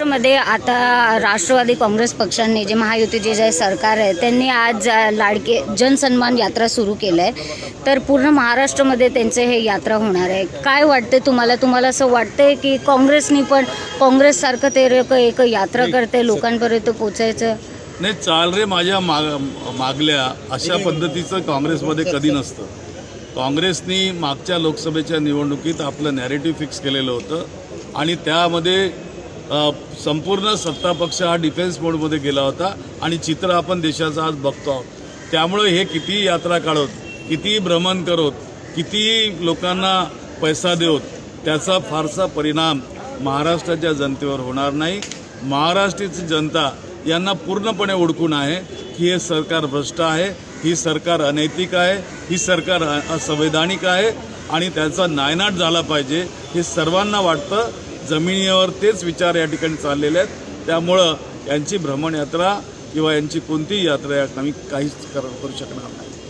मध्ये आता राष्ट्रवादी काँग्रेस पक्षाने जे महायुतीचे जे सरकार आहे त्यांनी आज लाडके जनसन्मान यात्रा सुरू केलं आहे. तर पूर्ण महाराष्ट्रामध्ये त्यांचे हे यात्रा होणार आहे. काय वाटते तुम्हाला? तुम्हाला असं वाटतंय की काँग्रेसनी पण काँग्रेससारखं ते एक एक यात्रा करते लोकांपर्यंत पोचायचं नाही चाल रे माझ्या माग मागल्या अशा पद्धतीचं काँग्रेसमध्ये कधी नसतं. काँग्रेसनी मागच्या लोकसभेच्या निवडणुकीत आपलं नॅरेटिव्ह फिक्स केलेलं होतं. आणि त्यामध्ये संपूर्ण सत्ता पक्ष हा डिफेन्स मोडमध्ये गेला होता आणि चित्र आपण देशाचं आज बघतो आहोत. त्यामुळे हे कितीही यात्रा काढत कितीही भ्रमण करत कितीही लोकांना पैसा देऊत त्याचा फारसा परिणाम महाराष्ट्राच्या जनतेवर होणार नाही. महाराष्ट्राची जनता यांना पूर्णपणे ओळखून आहे की हे सरकार भ्रष्ट आहे ही सरकार अनैतिक आहे ही सरकार असंवैधानिक आहे आणि त्याचा नायनाट झाला पाहिजे हे सर्वांना वाटतं. जमिनीवर तेच विचार या ठिकाणी चाललेले आहेत. त्यामुळं यांची भ्रमण यात्रा किंवा यांची कोणतीही यात्रा या आम्ही काहीच कर- करू शकणार नाही.